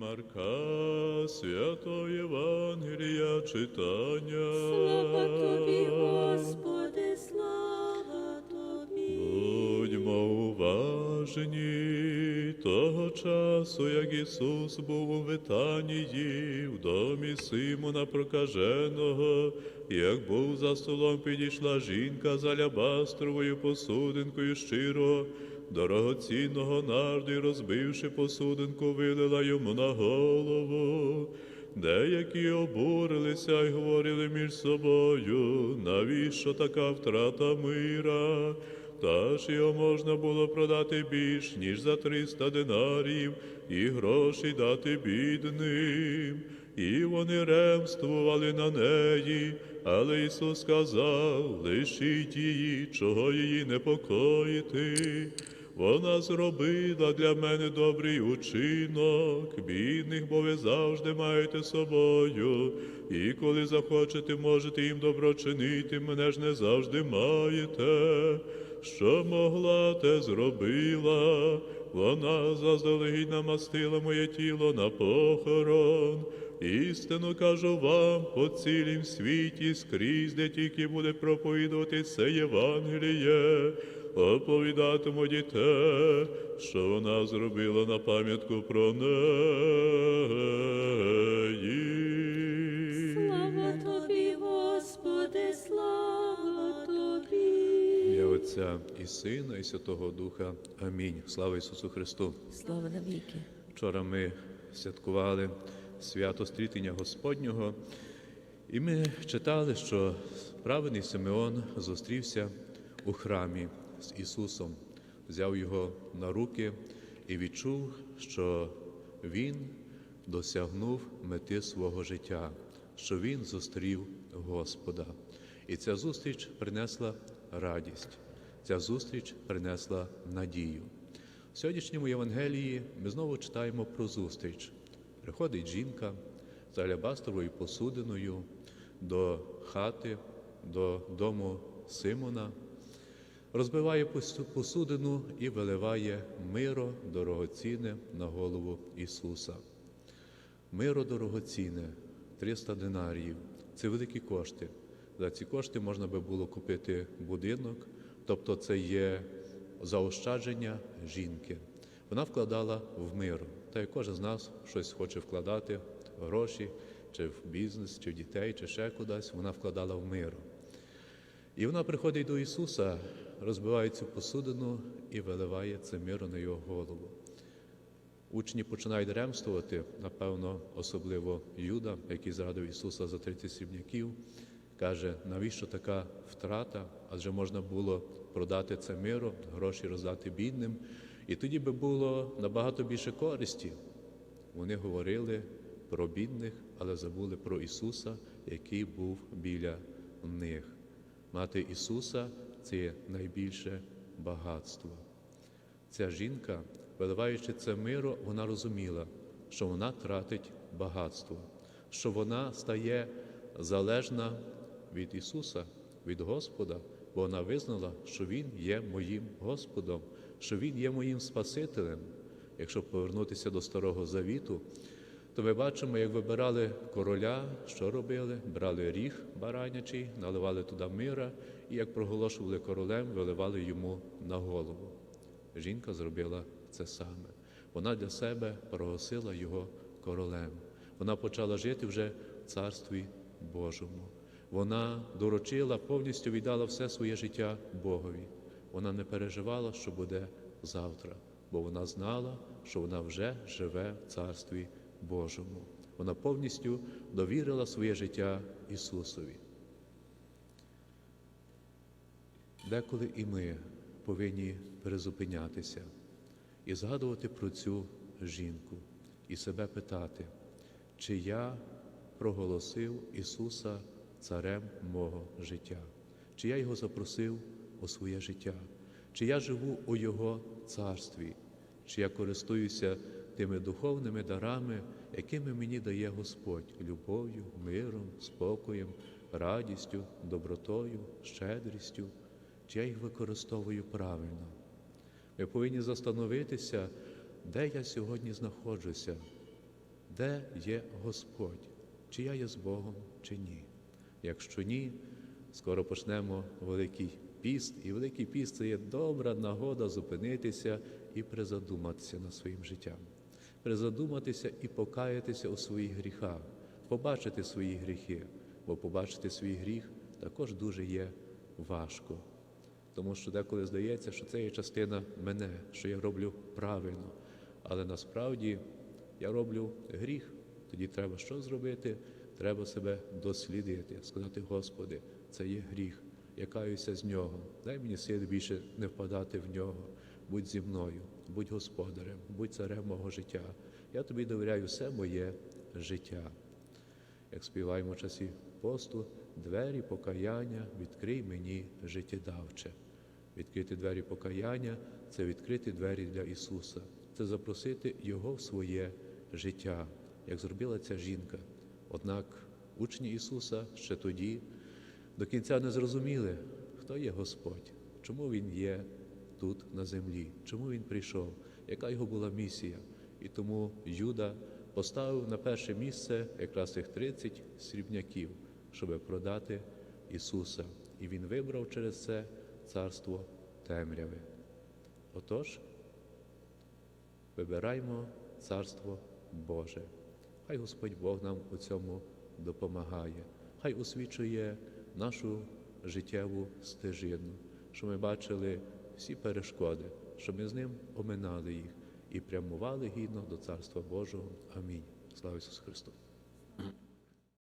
Марка, свято Євангелія читання. Слава тобі, Господи, слава тобі. Будьмо уважні того часу, як Ісус був у Витанії, в домі Симона Прокаженого, як був за столом, підійшла жінка з алябастровою посудинкою щиро, дорогоцінного нарду, і розбивши посудинку, вилила йому на голову. Деякі обурилися й говорили між собою, навіщо така втрата мира? Та ж його можна було продати більш, ніж за триста динарів, і гроші дати бідним. І вони ремствували на неї, але Ісус сказав, лишіть її, чого її непокоїти. Вона зробила для мене добрий учинок, бідних, бо ви завжди маєте собою, і коли захочете, можете їм добро чинити, мене ж не завжди маєте. Що могла, те зробила, вона заздалегідь намастила моє тіло на похорон. Істину кажу вам, по цілім світі скрізь, де тільки буде проповідувати це Євангеліє, оповідатиму дітей, що вона зробила на пам'ятку про неї. Отця і Сина, і Святого Духа. Амінь. Слава Ісусу Христу. Слава навіки. Вчора ми святкували свято стрітення Господнього, і ми читали, що праведний Симеон зустрівся у храмі з Ісусом, взяв його на руки і відчув, що Він досягнув мети свого життя, що Він зустрів Господа. І ця зустріч принесла радість, ця зустріч принесла надію. В сьогоднішньому Євангелії ми знову читаємо про зустріч. Приходить жінка з алябастровою посудиною до хати, до дому Симона, розбиває посудину і виливає миро дорогоцінне на голову Ісуса. Миро дорогоцінне, 300 динаріїв це великі кошти. За ці кошти можна би було купити будинок, тобто це є заощадження жінки. Вона вкладала в мир. Та як кожен з нас щось хоче вкладати, в гроші, чи в бізнес, чи в дітей, чи ще кудись, вона вкладала в мир. І вона приходить до Ісуса, розбиває цю посудину і виливає це миро на його голову. Учні починають ремствувати, напевно, особливо Юда, який зрадив Ісуса за 30 срібняків, каже, навіщо така втрата? Адже можна було продати це миро, гроші роздати бідним, і тоді би було набагато більше користі. Вони говорили про бідних, але забули про Ісуса, який був біля них. Мати Ісуса це найбільше багатство. Ця жінка, виливаючи це миро, вона розуміла, що вона тратить багатство, що вона стає залежна від Ісуса, від Господа, бо вона визнала, що Він є моїм Господом, що Він є моїм Спасителем. Якщо повернутися до Старого Завіту, то ми бачимо, як вибирали короля, що робили? Брали ріг баранячий, наливали туди мира, і як проголошували королем, виливали йому на голову. Жінка зробила це саме. Вона для себе проголосила його королем. Вона почала жити вже в царстві Божому. Вона доручила, повністю віддала все своє життя Богові. Вона не переживала, що буде завтра, бо вона знала, що вона вже живе в царстві Божому. Вона повністю довірила своє життя Ісусові. Деколи і ми повинні перезупинятися і згадувати про цю жінку і себе питати, чи я проголосив Ісуса царем мого життя, чи я його запросив у своє життя, чи я живу у Його царстві, чи я користуюся тими духовними дарами, якими мені дає Господь? Любов'ю, миром, спокоєм, радістю, добротою, щедрістю, чи я їх використовую правильно. Ми повинні застановитися, де я сьогодні знаходжуся, де є Господь, чи я є з Богом, чи ні. Якщо ні, скоро почнемо Великий піст, і Великий піст це є добра нагода зупинитися і призадуматися над своїм життям, призадуматися і покаятися у своїх гріхах, побачити свої гріхи, бо побачити свій гріх також дуже є важко. Тому що деколи здається, що це є частина мене, що я роблю правильно. Але насправді я роблю гріх. Тоді треба що зробити? Треба себе дослідити, сказати, Господи, це є гріх, я каюся з нього. Дай мені сили більше не впадати в нього. Будь зі мною, будь господарем, будь царем мого життя. Я тобі довіряю все моє життя. Як співаємо в часі посту, двері покаяння відкрий мені життєдавче. Відкрити двері покаяння це відкрити двері для Ісуса, це запросити Його в своє життя, як зробила ця жінка. Однак учні Ісуса ще тоді до кінця не зрозуміли, хто є Господь, чому Він є тут на землі, чому Він прийшов, яка його була місія. І тому Юда поставив на перше місце якраз цих 30 срібняків, щоб продати Ісуса. І Він вибрав через це царство темряви. Отож, вибираймо царство Боже. Хай Господь Бог нам у цьому допомагає, хай освічує нашу життєву стежину, щоб ми бачили всі перешкоди, щоб ми з ним оминали їх і прямували гідно до Царства Божого. Амінь. Слава Ісусу Христу!